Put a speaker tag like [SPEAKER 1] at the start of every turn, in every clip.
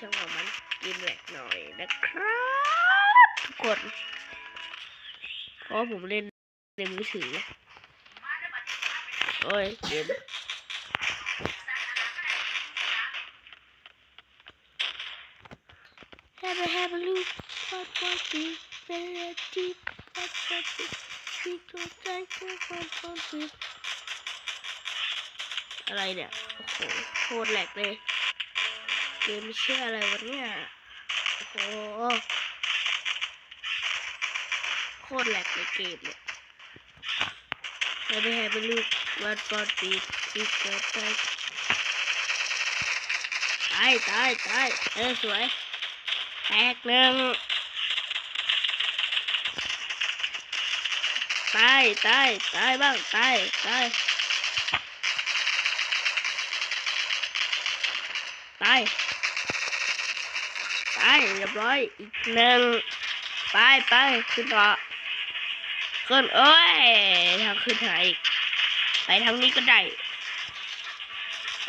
[SPEAKER 1] ช่างหัวมันกินแหลกหน่อยนะครับทุกคนเพราะว่าผมเล่นในมือถือโอ้ยเกม Have a have a look what what this very deep what what this we go thank you what what this อะไรเนี่ย โอ้โหโคตรแหลกเลย เกมชื่ออะไรวะเนี่ยโอ้โหโคตรแหลกเลยเกมเนี่ย Have a have a look what what this we go thank ตายตายตายเออสวย แตกหนึ่งตายตายตายบ้างตายตายตาย เรียบร้อยอีกหนึ่งไปไปขึ้นต่อขึ้นเอ้ยทางขึ้นหาอีกไปทางนี้ก็ได้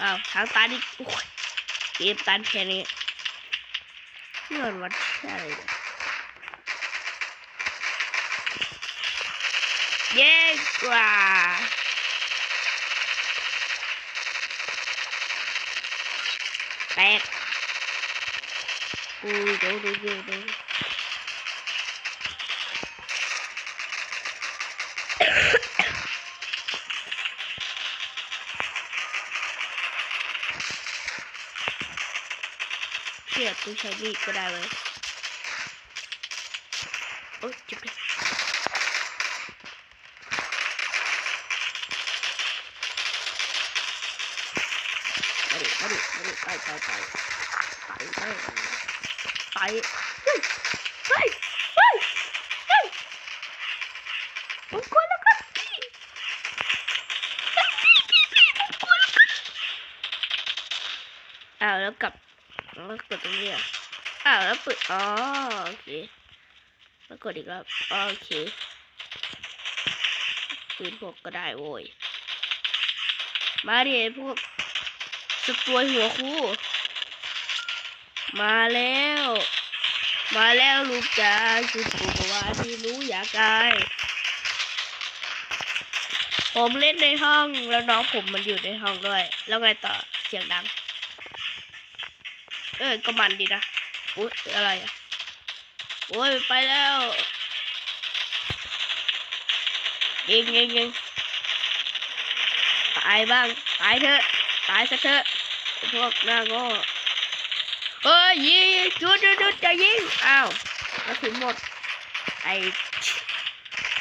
[SPEAKER 1] อ้าวทางตันอีกโอ้ยเกมตันแค่นี้นี่มันวัดอะไรเนี่ยเย้กว่าแตก อุ้ยเดี๋ยวเดี๋ยวเดี๋ยวเดี๋ยวเชื่อกูใช้มีดก็ ได้เลยโอ๊ยจุดเลยมาดิมาดิมาดิไปเฮ้ยเฮ้ยเฮ้ยเฮ้ยผมกลัวแล้วครับพี่พี่พี่ผมกลัวแล้วครับอ้าวแล้วกลับแล้วกดตรงนี้อะอ้าวแล้วเปิดอ๋อโอเคแล้วกดอีกรอบอ๋อโอเคปืนพกก็ได้โว้ยมาดิไอ้พวกสปวยหัวคู่ มาแล้ว มาแล้วลูกจ้าคือปู่ว่าที่รู้อยากได้ผมเล่นในห้องแล้วน้องผมมันอยู่ในห้องด้วย แล้วไงต่อเสียงดัง เออก็มันดีนะอุ้ยอะไรอะโอ้ยไปแล้วยิงยิงยิงตายบ้างตายเถอะตายซะเถอะพวกหน้าโง่ เฮ้ยยิงจุดจุดจุดจะยิงอ้าวกระสุนหมด ไอ้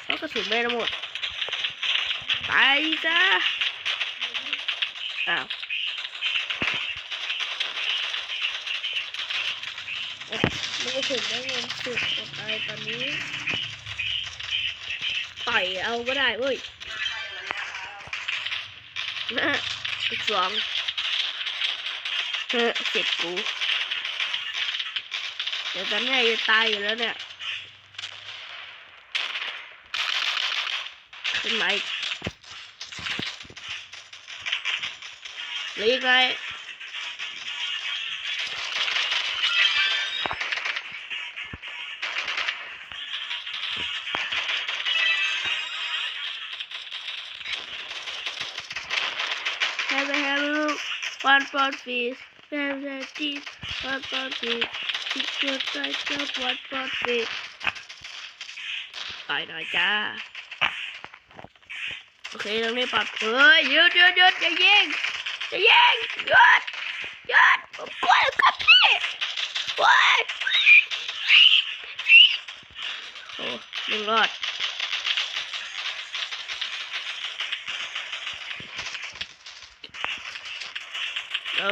[SPEAKER 1] เพราะกระสุนไม่หมดตายซะอ้าวโอ๊ะไม่กระสุนได้เงินสุดหมดอะไรตอนนี้ต่อยเอาก็ได้เว้ยอีกสองเฮ้เสร็จกู เดี๋ยวตอนนี้จะตายอยู่แล้วเนี่ยขึ้นมาอีกเหรือยังไงให้ไปให้ลูกวันปอนฟีสแฟนแฟนทีวันปอนฟีส ที่เกิดใจเจ้าวันปอนฟีสต่อยหน่อยจ้า โอเคตรงนี้ปรับเฮ้ยหยุดหยุดหยุดอย่ายิงอย่ายิงหยุดหยุดผมกลัวแล้วครับพี่โอ้ยโอ้มึงรอดเอ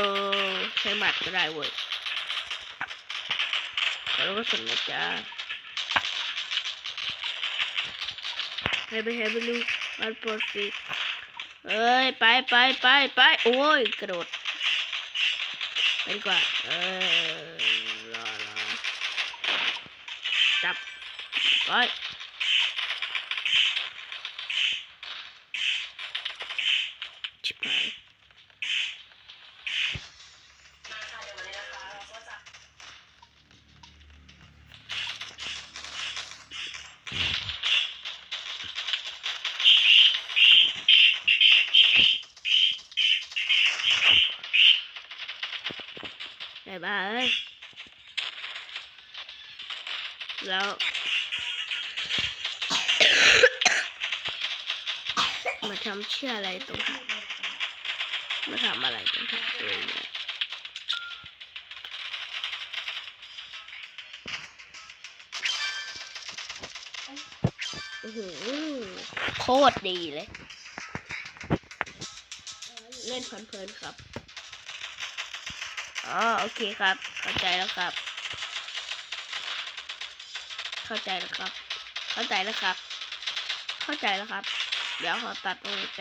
[SPEAKER 1] อใช้หมัดก็ได้เว้ย แล้วก็สนนะจ๊ะให้ไปให้ไปลูกมันปลดสิเอ้ย ไปไปไปไปโอ้ย กระโดดไปดีกว่า เออรอรอจับ ไป บ้าเอ้ยแล้วมาทำเชื่ออะไรตรงนี้มาทำอะไรตรงนี้ตัวเองเนี่ยอื้อหือโคตรดีเลย เล่นเพลินๆครับ อ๋อโอเคครับ เข้าใจแล้วครับ เข้าใจแล้วครับ เข้าใจแล้วครับ เข้าใจแล้วครับ เดี๋ยวขอตัดตรงนี้ไป